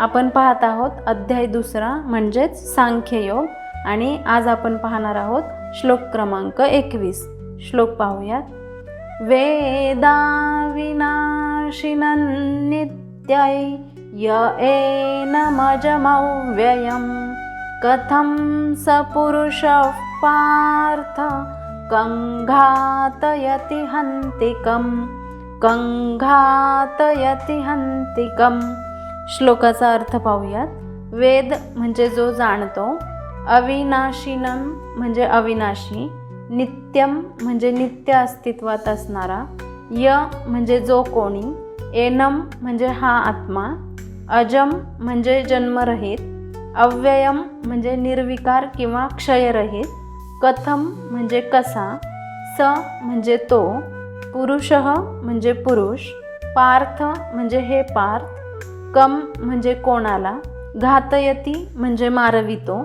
आपण पाहत आहोत अध्याय दुसरा म्हणजेच सांख्ययोग. आणि आज आपण पाहणार आहोत श्लोक क्रमांक एकवीस. श्लोक पाहूयात. वेदा विनाशिनं नित्यै य एनमजमव्ययं कथं स पुरुषः पार्थ कङ्घातयति हन्तिकं कङ्घातयति हन्तिकम्। श्लोकाचा अर्थ पाहूयात. वेद म्हणजे जो जाणतो अविनाशिनम म्हणजे अविनाशी नित्यम म्हणजे नित्य अस्तित्वात असणारा य म्हणजे जो कोणी एनम म्हणजे हा आत्मा अजम म्हणजे जन्मरहित अव्ययम म्हणजे निर्विकार किंवा क्षयरहित कथम म्हणजे कसा स म्हणजे तो पुरुष म्हणजे पुरुष पार्थ म्हणजे हे पार्थ कम म्हणजे कोणाला घातयती म्हणजे मारवितो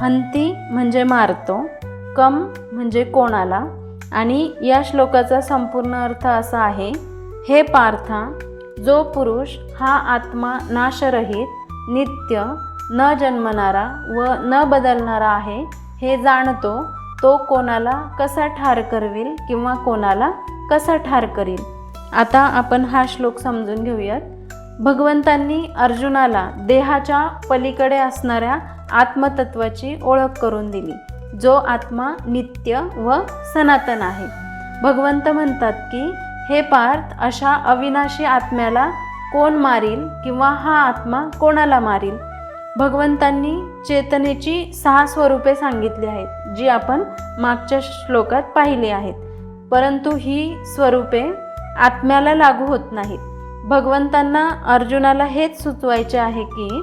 हंती म्हणजे मारतो कम म्हणजे कोणाला. आणि या श्लोकाचा संपूर्ण अर्थ असा आहे हे पार्था जो पुरुष हा आत्मा नाशरहित नित्य न जन्मणारा व न बदलणारा आहे हे जाणतो तो कोणाला कसा ठार करवील किंवा कोणाला कसा ठार करील? आता आपण हा श्लोक समजून घेऊयात. भगवंतांनी अर्जुनाला देहाच्या पलीकडे असणाऱ्या आत्मतत्वाची ओळख करून दिली. जो आत्मा नित्य व सनातन आहे. भगवंत म्हणतात की हे पार्थ अशा अविनाशी आत्म्याला कोण मारील किंवा हा आत्मा कोणाला मारील? भगवंतांनी चेतनेची सहा स्वरूपे सांगितली आहेत जी आपण मागच्या श्लोकात पाहिली आहेत. परंतु ही स्वरूपे आत्म्याला लागू होत नाहीत. भगवंतांना अर्जुनाला हेच सुचवायचे आहे की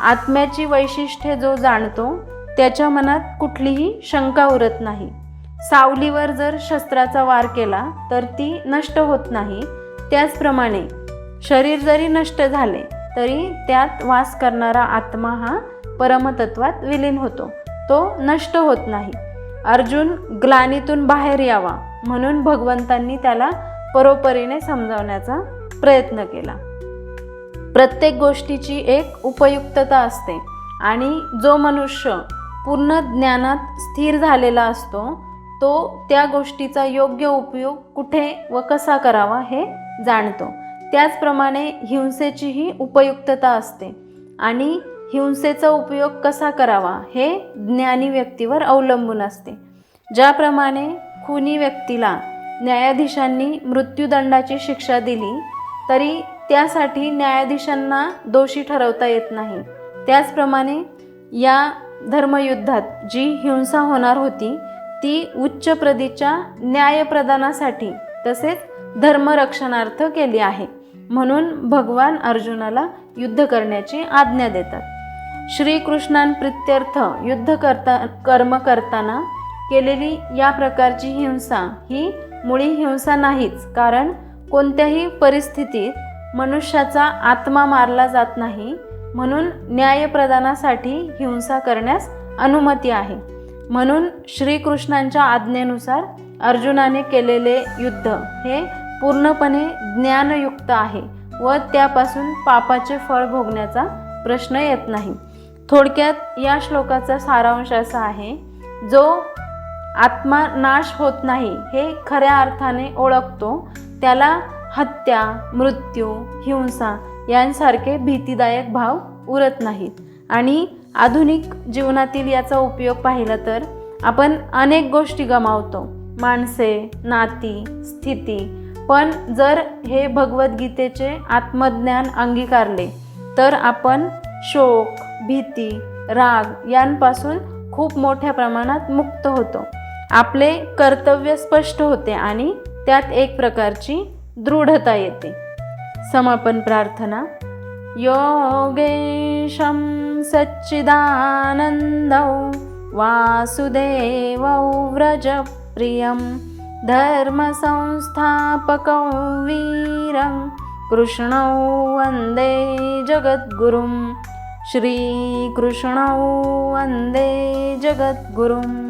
आत्म्याची वैशिष्ट्ये जो जाणतो त्याच्या मनात कुठलीही शंका उरत नाही. सावलीवर जर शस्त्राचा वार केला तर ती नष्ट होत नाही. त्याचप्रमाणे शरीर जरी नष्ट झाले तरी त्यात वास करणारा आत्मा हा परमतत्वात विलीन होतो. तो नष्ट होत नाही. अर्जुन ग्लानीतून बाहेर यावा म्हणून भगवंतांनी त्याला परोपरीने समजावण्याचा प्रयत्न केला. प्रत्येक गोष्टीची एक उपयुक्तता असते आणि जो मनुष्य पूर्ण ज्ञानात स्थिर झालेला असतो तो त्या गोष्टीचा योग्य उपयोग कुठे व कसा करावा हे जाणतो. त्याचप्रमाणे हिंसेचीही उपयुक्तता असते आणि हिंसेचा उपयोग कसा करावा हे ज्ञानी व्यक्तीवर अवलंबून असते. ज्याप्रमाणे खुनी व्यक्तीला न्यायाधीशांनी मृत्यूदंडाची शिक्षा दिली तरी त्यासाठी न्यायाधीशांना दोषी ठरवता येत नाही. त्याचप्रमाणे या धर्मयुद्धात जी हिंसा होणार होती ती उच्च प्रदीच्या न्यायप्रदानासाठी तसेच धर्मरक्षणार्थ केली आहे. म्हणून भगवान अर्जुनाला युद्ध करण्याची आज्ञा देतात. श्रीकृष्णांप्रित्यर्थ युद्ध करता कर्म करताना केलेली या प्रकारची हिंसा ही मुळी हिंसा नाहीच कारण कोणत्याही परिस्थितीत मनुष्याचा आत्मा मारला जात नाही म्हणून न्यायप्रदानासाठी हिंसा करण्यास अनुमती आहे. म्हणून श्रीकृष्णांच्या आज्ञेनुसार अर्जुनाने केलेले युद्ध हे पूर्णपणे ज्ञानयुक्त आहे व त्यापासून पापाचे फळ भोगण्याचा प्रश्न येत नाही. थोडक्यात या श्लोकाचा सारांश असा आहे जो आत्मा नाश होत नाही हे खऱ्या अर्थाने ओळखतो त्याला हत्या मृत्यू हिंसा यांसारखे भीतीदायक भाव उरत नाहीत. आणि आधुनिक जीवनातील याचा उपयोग पाहिला तर आपण अनेक गोष्टी गमावतो. माणसे नाती स्थिती. पण जर हे भगवद्गीतेचे आत्मज्ञान अंगीकारले तर आपण शोक भीती राग यांपासून खूप मोठ्या प्रमाणात मुक्त होतो. आपले कर्तव्य स्पष्ट होते आणि त्यात एक प्रकारची दृढता येते. समापन प्रार्थना. योगेशं सच्चिदानन्दौ वासुदेवौ व्रजप्रियं धर्मसंस्थापकौ वीरं कृष्णौ वन्दे जगद्गुरुं श्रीकृष्णौ वन्दे जगद्गुरुं।